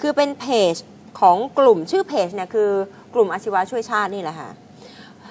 คือเป็นเพจของกลุ่มชื่อเพจเนี่ยคือกลุ่มอาชีวะช่วยชาตินี่แหละค่ะ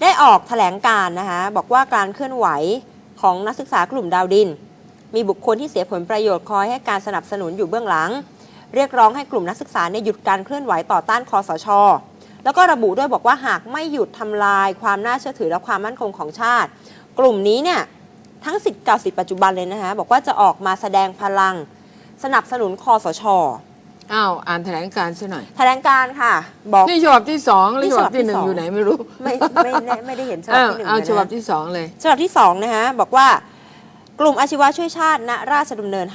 ได้ออกแถลงการ์นะคะบอกว่าการเคลื่อนไหวของนักศึกษากลุ่มดาวดิน มีบุคคลที่เสียผลประโยชน์คอยให้การสนับสนุนอยู่เบื้องหลัง เรียกร้องให้กลุ่มนักศึกษาเนี่ยหยุดการเคลื่อนไหวต่อต้านคอสชแล้วก็ระบุด้วยบอกว่าหากไม่หยุดทำลายความน่าเชื่อถือและความมั่นคงของชาติ กลุ่มนี้เนี่ยทั้งสิทธิ์เก่าสิทธิ์ปัจจุบันเลยนะคะบอกว่าจะออกมาแสดงพลัง สนับสนุนคอสชอาวอ่านแถลงการณ์ซะหน่อย แถลงการณ์ค่ะ บอก นี่ฉบับที่สองหรือนี่ฉฉบับับบที่ที่หนึ่สงอง อยู่ไหนไม่รู้ไม่ไม่ไม่ไม่ได้เห็นฉบับอ้าวที่หนึ่งเอาเลยฉบับนะที่สองเลย ฉบับที่สองนะคะบอกว่ากลุ่มอาชีวะช่วยชาติณราชดำเนิน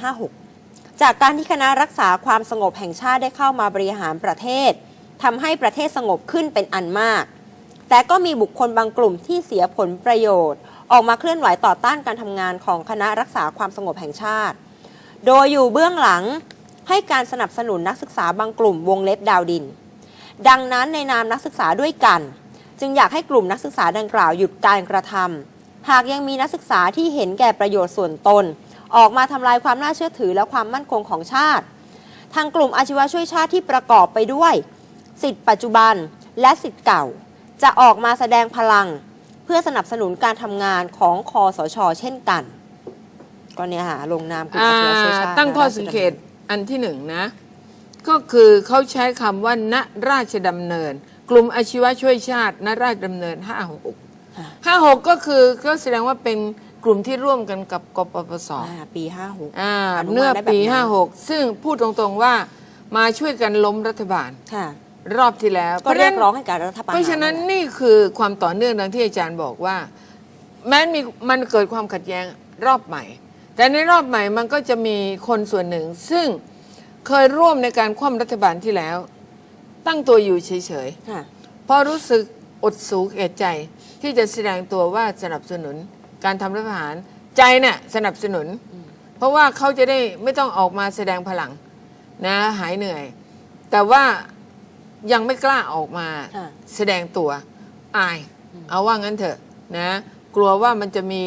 56 จากการที่คณะรักษาความสงบแห่งชาติได้เข้ามาบริหารประเทศทำให้ประเทศสงบขึ้นเป็นอันมาก แต่ก็มีบุคคลบางกลุ่มที่เสียผลประโยชน์ ออกมาเคลื่อนไหวต่อต้านการทำงานของคณะรักษาความสงบแห่งชาติ โดยอยู่เบื้องหลัง ให้การสนับสนุนนักศึกษาบางกลุ่มวงเล็บดาวดิน ดังนั้นในนามนักศึกษาด้วยกัน จึงอยากให้กลุ่มนักศึกษาดังกล่าวหยุดการกระทำหากยังมีนักศึกษาที่เห็นแก่ประโยชน์ส่วนตน ออกมาทำลายความน่าเชื่อถือและความมั่นคงของชาติ ทางกลุ่มอาชีวะช่วยชาติที่ประกอบไปด้วย สิทธิปัจจุบันและสิทธิเก่า จะออกมาแสดงพลัง เพื่อสนับสนุนการทำงานของคอสช เช่นกัน ก็เนี่ยค่ะลงนามกลุ่มอาอาชีวะช่วยชาติตั้งข้อสังเกต อันที่หนึ่งนะ ก็คือเขาใช้คำว่าณราชดำเนิน กลุ่มอาชีวะช่วยชาติณราชดำเนิน56 56ก็คือก็แสดงว่าเป็นกลุ่มที่ร่วมกันกับกปปสอ่าปี56อ่าอนุมานเมื่อได้แบบปีนั้น56ซึ่งพูดตรงๆว่ามาช่วยกันล้มรัฐบาลค่ะรอบที่แล้วก็เรียกร้องให้การรัฐประหารเพราะฉะนั้นนี่คือความต่อเนื่องดังที่อาจารย์บอกว่า แม้มีมันเกิดความขัดแย้งรอบใหม่ แต่ในรอบใหม่มันก็จะมีคนส่วนหนึ่ง ซึ่งเคยร่วมในการคว่ำรัฐบาลที่แล้ว ตั้งตัวอยู่เฉยค่ะ ๆเพราะรู้สึกอดสูแก่ใจ ที่จะแสดงตัวว่าสนับสนุน การทำรัฐประหาร ใจเนี่ยสนับสนุน เพราะว่าเขาจะได้ไม่ต้องออกมาแสดงพลังนะหายเหนื่อย แต่ว่ายังไม่กล้าออกมาค่ะ แสดงตัว อาย เอาว่างั้นเถอะนะ กลัวว่ามันจะมี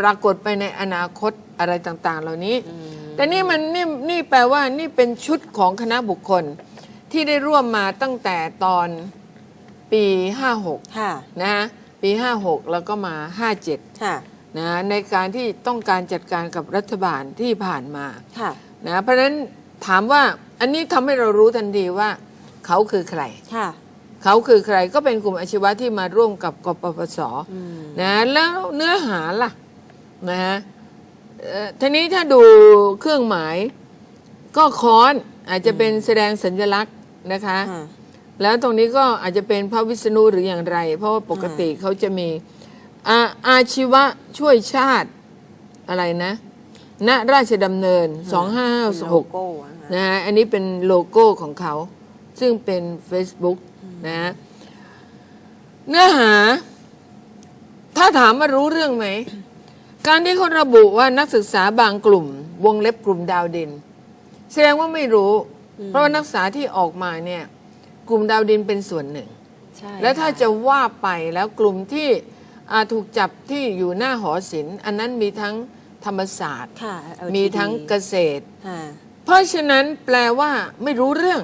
ปรากฏไปในอนาคตอะไรต่างๆ เหล่านี้ แต่นี่มันนี่นี่แปลว่านี่เป็นชุดของคณะบุคคลที่ได้ร่วมมาตั้งแต่ตอนปี 56ค่ะนะฮะปี 56 แล้วก็มา 57ค่ะนะในการที่ต้องการจัดการกับรัฐบาลที่ผ่านมาค่ะนะเพราะฉะนั้นถามว่าอันนี้ทำให้เรารู้ทันทีว่า เขาคือใครค่ะเขาคือใครก็เป็นกลุ่มอาชีวะที่มาร่วมกับกปปสอืมนะแล้วเนื้อหาล่ะ นะฮะเอ่อทีนี้ถ้าดูเครื่องหมายก็ค้อนอาจจะเป็นแสดงสัญลักษณ์นะคะค่ะแล้วตรงนี้ก็อาจจะเป็นพระวิษณุหรืออย่างไร เพราะว่าปกติเขาจะมีอาอาชีวะช่วยชาติอะไรนะณราชดำเนินโล2556โก้อะค่ะนะฮะอันนี้เป็นโลโก้ของเขา ซึ่งเป็น Facebook นะฮะเนื้อหา ถ้าถามว่ารู้เรื่องไหม การที่เขาระบุว่านักศึกษาบางกลุ่ม วงเล็บกลุ่มดาวดินแสดงว่าไม่รู้ เพราะว่านักศึกษาที่ออกมาเนี่ยกลุ่มดาวดินเป็นส่วนหนึ่งใช่แล้วถ้าค่จะว่าไปแล้วกลุ่มที่อ่าถูกจับที่อยู่หน้าหอศิลป์อันนั้นมีทั้งธรรมศาสตร์ค่ะ LTD มีทั้งเกษตรค่ะเพราะฉะนั้นแปลว่าไม่รู้เรื่อง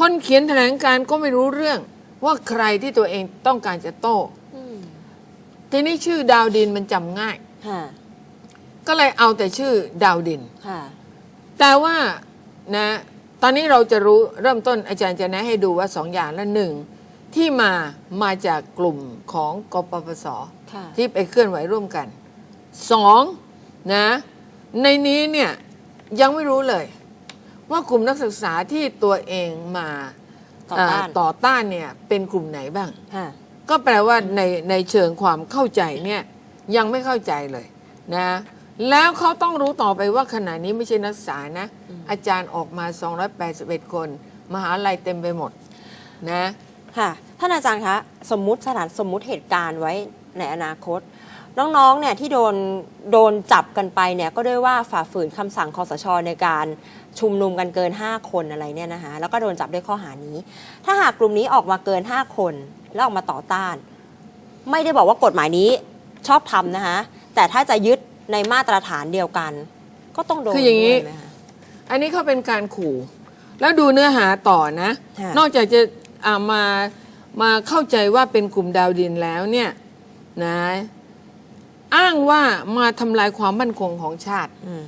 คนเขียนแถลงการณ์ก็ไม่รู้เรื่องว่าใครที่ตัวเองต้องการจะโต้อืม ทีนี้ชื่อดาวดินมันจำง่าย ค่ะ ก็เลยเอาแต่ชื่อดาวดิน ค่ะ แต่ว่านะ ตอนนี้เราจะรู้เริ่มต้นอาจารย์จะแนะให้ดูว่าสองอย่างละหนึ่งที่มามาจากกลุ่มของกปปส ค่ะ ที่ไปเคลื่อนไหวร่วมกันสองนะ ในนี้เนี่ยยังไม่รู้เลย ว่ากลุ่มนักศึกษาที่ตัวเองมาต่อต้าน เต่อต้านเนี่ยเป็นกลุ่มไหนบ้าง ค่ะ ก็แปลว่าในในเชิงความเข้าใจเนี่ยยังไม่เข้าใจเลยนะ แล้วเขาต้องรู้ต่อไปว่าขณะนี้ไม่ใช่นักศึกษานะ อาจารย์ออกมา 281 คน มหาลัยเต็มไปหมดนะค่ะท่านอาจารย์คะ สมมุติสถานสมมุติเหตุการณ์ไว้ในอนาคต น้องๆเนี่ยที่โดนโดนจับกันไปเนี่ยก็ด้วยว่าฝ่าฝืนคำสั่งคอสชในการชุมนุมกันเกิน 5 คนอะไรเนี่ยนะคะแล้วก็โดนจับด้วยข้อหานี้ ถ้าหากกลุ่มนี้ออกมาเกิน 5 คน แล้วออกมาต่อต้าน ไม่ได้บอกว่ากฎหมายนี้ชอบทำนะคะแต่ถ้าจะยึดในมาตรฐานเดียวกัน ก็ต้องโดนคืออย่างนี้ นี้ไหมคะอันนี้เขาเป็นการขู่ แล้วดูเนื้อหาต่อนะ ค่ะ นอกจากจะอ่ามามาเข้าใจว่าเป็นกลุ่มดาวดินแล้วเนี่ยนะ อ้างว่ามาทำลายความมั่นคงของชาติอืม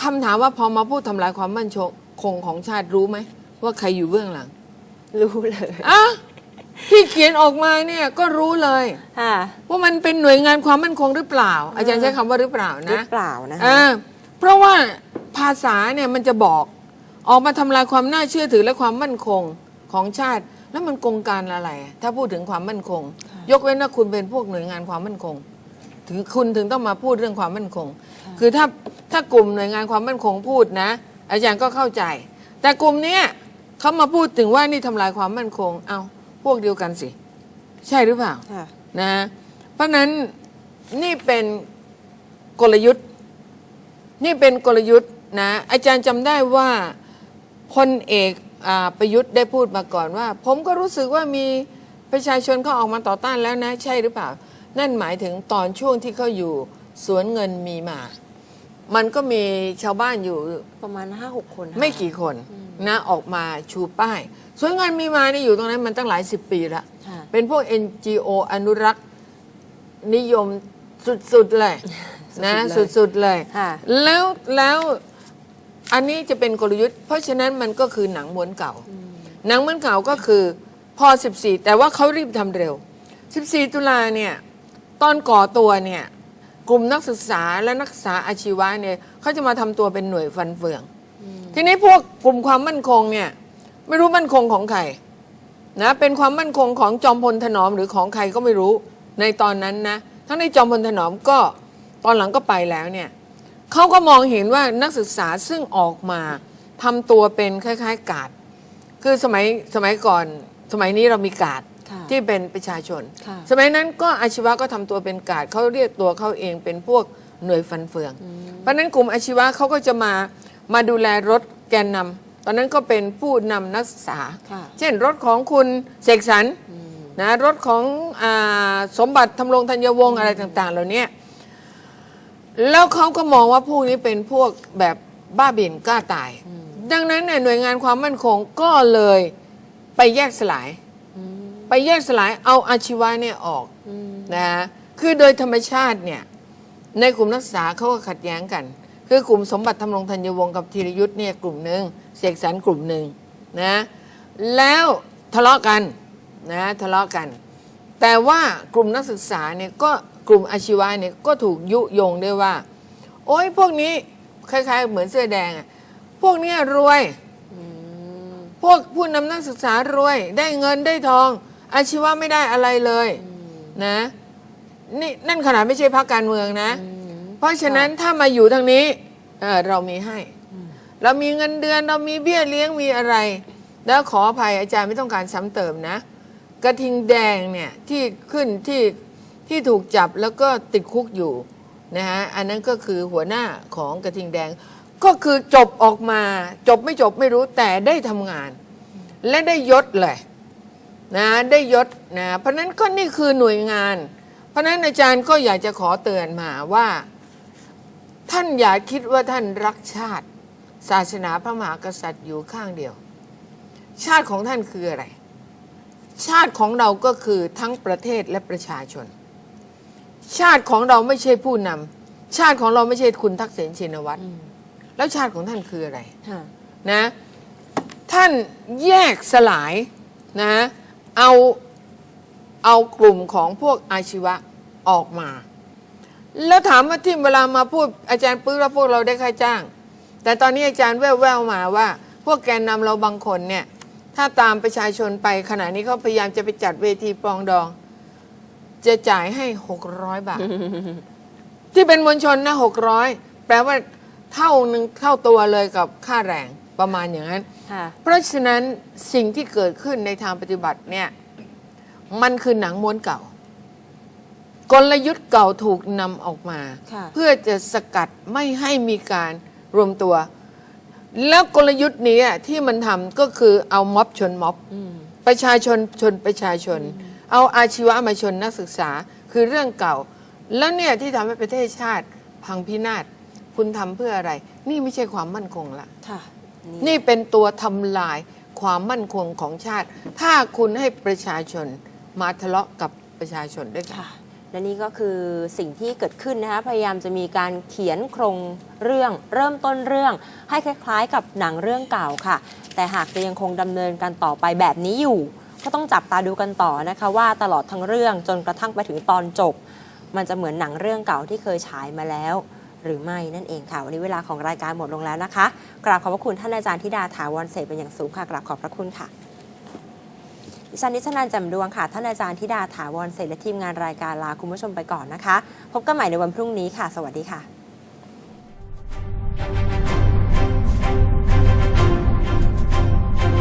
คำถามว่าพอมาพูดทำลายความมั่นคงของชาติรู้ไหมว่าใครอยู่เบื้องหลัง รู้เลยอะที่เขียนออกมาเนี่ยก็รู้เลยค่ะว่ามันเป็นหน่วยงานความมั่นคงหรือเปล่า อาจารย์ใช้คำว่าหรือเปล่าหรือนะเปล่านะคะอ่าเพราะว่าภาษาเนี่ยมันจะบอกออกมาทำลายความน่าเชื่อถือและความมั่นคงของชาติ แล้วมันกงการอะไร ถ้าพูดถึงความมั่นคง ยกเว้นว่าคุณเป็นพวกหน่วยงานความมั่นคง ถึงคุณถึงต้องมาพูดเรื่องความมั่นคง คือถ้าถ้ากลุ่มหน่วยงานความมั่นคงพูดนะ อาจารย์ก็เข้าใจ แต่กลุ่มเนี้ยเขามาพูดถึงว่านี่ทำลายความมั่นคง เอาพวกเดียวกันสิ ใช่หรือเปล่าค่ะนะเพราะฉะนั้นนี่เป็นกลยุทธ์ นี่เป็นกลยุทธ์นะอาจารย์จำได้ว่าพลเอกอาประยุทธ์ได้พูดมาก่อนว่า ผมก็รู้สึกว่ามีประชาชนเขาออกมาต่อต้านแล้วนะ ใช่หรือเปล่า นั่นหมายถึงตอนช่วงที่เขาอยู่สวนเงินมีมา มันก็มีชาวบ้านอยู่ประมาณห้าหกคนค่ะ ไม่กี่คนนะออกมาชูป้ายสวนเงินมีมานี่อยู่ตรงนั้นมันตั้งหลายสิบปีแล้วค่ะ เป็นพวก NGO อนุรักษ์นิยมสุดๆเลยนะสุดๆเลย สุดๆเลย ค่ะ แล้วแล้วอันนี้จะเป็นกลยุทธ์ เพราะฉะนั้นมันก็คือหนังม้วนเก่า หนังม้วนเก่าก็คือพอ 14 แต่ว่าเขารีบทำเร็ว 14 ตุลาเนี่ย ตอนก่อตัวเนี่ยกลุ่มนักศึกษาและนักศึกษาอาชีวะเนี่ยเขาจะมาทำตัวเป็นหน่วยฟันเฟือง ทีนี้พวกกลุ่มความมั่นคงเนี่ยไม่รู้มั่นคงของใครนะเป็นความมั่นคงของจอมพลถนอมหรือของใครก็ไม่รู้ในตอนนั้นนะทั้งในจอมพลถนอมก็ตอนหลังก็ไปแล้วเนี่ยเขาก็มองเห็นว่านักศึกษาซึ่งออกมาทำตัวเป็นคล้าย ๆ กาด คือสมัยสมัยก่อนสมัยนี้เรามีกาด ที่เป็นประชาชนค่ะสมัยนั้นก็อาชีวะก็ทำตัวเป็นกาดเขาเรียกตัวเขาเองเป็นพวกหน่วยฟันเฟือง เพราะฉะนั้นกลุ่มอาชีวะเขาก็จะมามาดูแลรถแกนนำตอนนั้นก็เป็นผู้นำนักศึกษาค่ะเช่นรถของคุณเสกสรรนะรถของอาสมบัติทำรงธัญวงศ์อะไรต่าง ๆ เหล่านี้แล้วเขาก็มองว่าพวกนี้เป็นพวกแบบบ้าบิ่นกล้าตาย ดังนั้นเนี่ยหน่วยงานความมั่นคงก็เลยไปแยกสลาย ไปแยกสลายเอาอาชีวะเนี่ยออกนะฮะคือโดยธรรมชาติเนี่ยในกลุ่มนักศึกษาเขาก็ขัดแย้งกัน คือกลุ่มสมบัติทำรมรงธัญวงศ์กับธีรยุทธ์เนี่ยกลุ่มหนึ่งเสกสรรกลุ่มหนึ่งนะแล้วทะเลาะกันนะทะเลาะกัน แต่ว่ากลุ่มนักศึกษาเนี่ยก็กลุ่มอาชีวะเนี่ยก็ถูกยุยงด้วยว่า โอ้ยพวกนี้คล้ายๆ เหมือนเสื้อแดงอะพวกนี้รวยพวกผู้นำนักศึกษารวยได้เงินได้ทอง อาชีวะไม่ได้อะไรเลยนะนี่นั่นขนาดไม่ใช่พรรคการเมืองนะ เพราะฉะนั้นถ้ามาอยู่ทางนี้เออเรามีให้ เรามีเงินเดือนเรามีเบี้ยเลี้ยงมีอะไร แล้วขออภัยอาจารย์ไม่ต้องการซ้ำเติมนะ กระทิงแดงเนี่ยที่ขึ้นที่ที่ถูกจับแล้วก็ติดคุกอยู่นะฮะอันนั้นก็คือหัวหน้าของกระทิงแดง ก็คือจบออกมาจบไม่จบไม่รู้แต่ได้ทำงาน และได้ยศเลย นะได้ยศนะเพราะฉะนั้นก็นี่คือหน่วยงาน เพราะฉะนั้นอาจารย์ก็อยากจะขอเตือนมาว่า ท่านอย่าคิดว่าท่านรักชาติ ศาสนาพระมหากษัตริย์อยู่ข้างเดียว ชาติของท่านคืออะไร ชาติของเราก็คือทั้งประเทศและประชาชน ชาติของเราไม่ใช่ผู้นำชาติของเราไม่ใช่คุณทักษิณชินวัตรแล้วชาติของท่านคืออะไรค่ะนะ ท่านแยกสลายนะ เอาเอากลุ่มของพวกอาชีวะออกมา แล้วถามว่าที่เวลามาพูดอาจารย์ปื้อว่าพวกเราได้ค่าจ้าง แต่ตอนนี้อาจารย์แว่วๆมาว่า พวกแกนนำเราบางคนเนี่ย ถ้าตามประชาชนไปขณะนี้เขาพยายามจะไปจัดเวทีปองดอง จะจ่ายให้หกร้อยบาท ที่เป็นมวลชนนะหกร้อยแปลว่าเท่าหนึ่งเท่าตัวเลยกับค่าแรง ประมาณอย่างนั้น ค่ะเพราะฉะนั้นสิ่งที่เกิดขึ้นในทางปฏิบัติเนี่ยมันคือหนังม้วนเก่า กลยุทธ์เก่าถูกนำออกมา ค่ะ เพื่อจะสกัดไม่ให้มีการรวมตัว แล้วกลยุทธ์นี้อะที่มันทำก็คือเอาม็อบชนม็อบ อืม ประชาชนชนประชาชน เอาอาชีวะมาชนนักศึกษาคือเรื่องเก่า แล้วเนี่ยที่ทำให้ประเทศชาติพังพินาศคุณทำเพื่ออะไร นี่ไม่ใช่ความมั่นคงละ ค่ะ นี่เป็นตัวทำลายความมั่นคงของชาติ ถ้าคุณให้ประชาชนมาทะเลาะกับประชาชนด้วยกันค่ะและนี่ก็คือสิ่งที่เกิดขึ้นนะคะพยายามจะมีการเขียนโครงเรื่อง เริ่มต้นเรื่อง ให้คล้าย ๆ กับหนังเรื่องเก่าค่ะ แต่หากจะยังคงดำเนินการต่อไปแบบนี้อยู่ ก็ต้องจับตาดูกันต่อนะคะว่าตลอดทั้งเรื่องจนกระทั่งไปถึงตอนจบ มันจะเหมือนหนังเรื่องเก่าที่เคยฉายมาแล้ว หรือไม่นั่นเองค่ะ วันนี้เวลาของรายการหมดลงแล้วนะคะ กราบขอบพระคุณท่านอาจารย์ธิดาถาวรเสพเป็นอย่างสูงค่ะ กราบขอบพระคุณค่ะดิฉันนิชนันจำดวงค่ะ ท่านอาจารย์ธิดาถาวรเสพและทีมงานรายการลาคุณผู้ชมไปก่อนนะคะ พบกันใหม่ในวันพรุ่งนี้ค่ะ สวัสดีค่ะ